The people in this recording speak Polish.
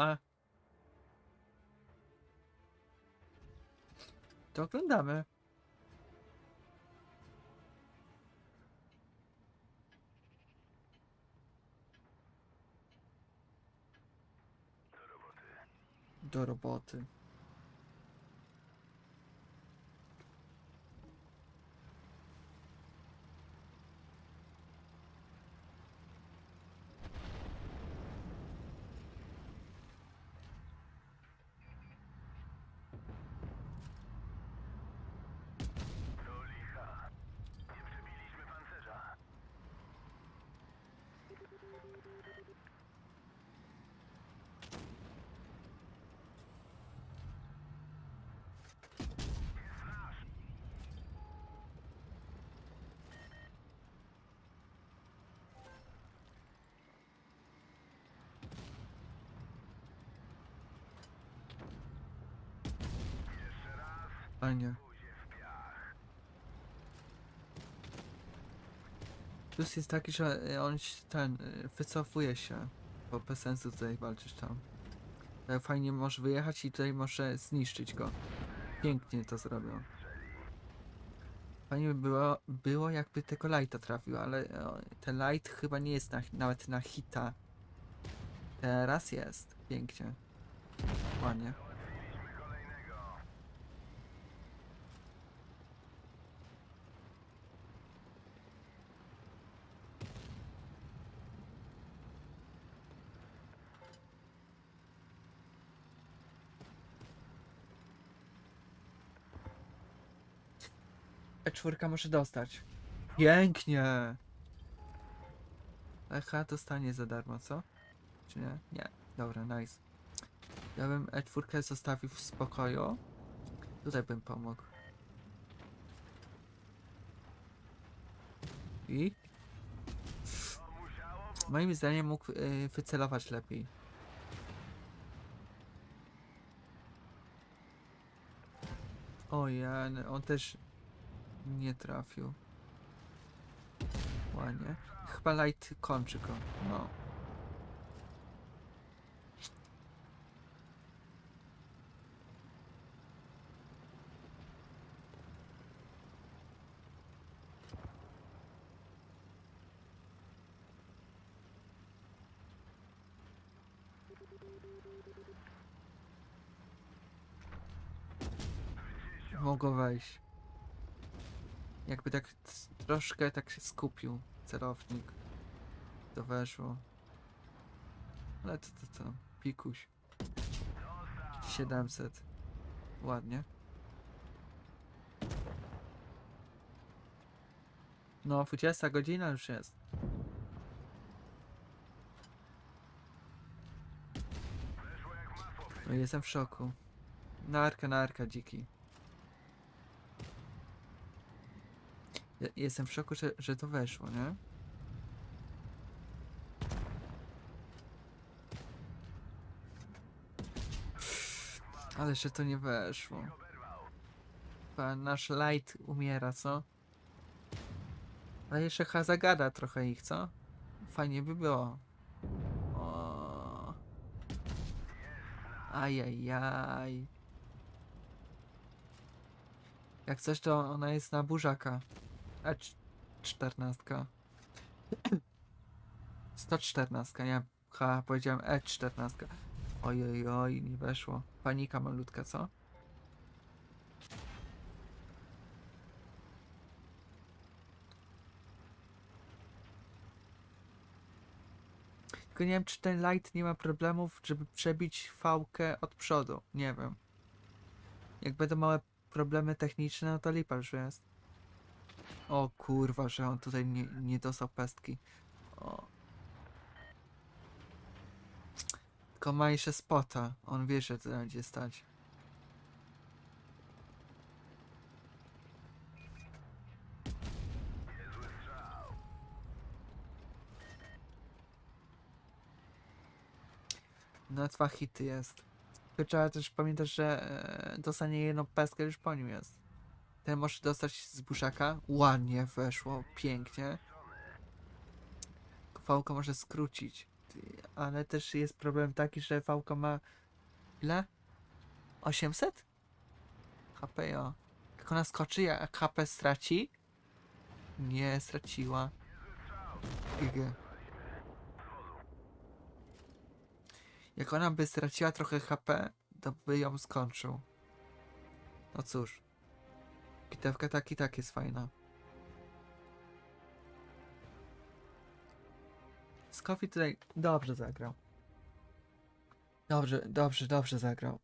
A. To oglądamy. Do roboty. Fajnie. Plus jest taki, że e, on się- ten e, wycofuje się, bo bez sensu tutaj walczyć tam. Tak fajnie może wyjechać i tutaj może zniszczyć go. Pięknie to zrobią. Fajnie by było, było jakby tego lighta trafił, ale e, ten light chyba nie jest na, nawet na hita. Teraz jest. Pięknie. Ładnie. E4 może dostać. Pięknie! Echa dostanie za darmo, co? Czy nie? Nie. Dobra, nice. Ja bym E4 zostawił w spokoju. Tutaj bym pomógł. I? Moim zdaniem mógł y, wycelować lepiej. Ojej, on też nie trafił. Ładnie. Chyba light kończy go. No. Mogło wejść. Jakby tak troszkę tak się skupił celownik. To weszło. Ale to to to. Pikuś. 700. Ładnie. No, 20 godzina już jest. No, jestem w szoku. Narka, narka, dziki. Jestem w szoku, że, że to weszło, nie? Ale że to nie weszło. Chyba nasz light umiera, co? Ale jeszcze chyba zagada trochę ich, co? Fajnie by było. O. Ajajaj. Jak coś, to ona jest na burzaka. A cz- czternastka. 114, nie. Ha, powiedziałem E14. Oj, oj, oj, nie weszło. Panika malutka, co? Tylko nie wiem, czy ten light nie ma problemów, żeby przebić fałkę od przodu. Nie wiem. Jak będą małe problemy techniczne, no to lipa już jest. O kurwa, że on tutaj nie, nie dostał pestki. O. Tylko ma jeszcze spota. On wie, że to będzie stać. No dwa hity jest. Tylko trzeba też pamiętać, że e, dostanie jedną pestkę już po nim jest. Ten może dostać z buszaka. Ładnie weszło, pięknie. Fałka może skrócić. ale też jest problem taki, że Fałka ma ile? 800? HP jo. Jak ona skoczy, jak HP straci? Nie, straciła. GG. Jak ona by straciła trochę HP, to by ją skończył. No cóż. Bitewka tak i tak jest fajna. Skofi tutaj dobrze zagrał. Dobrze, dobrze, dobrze zagrał.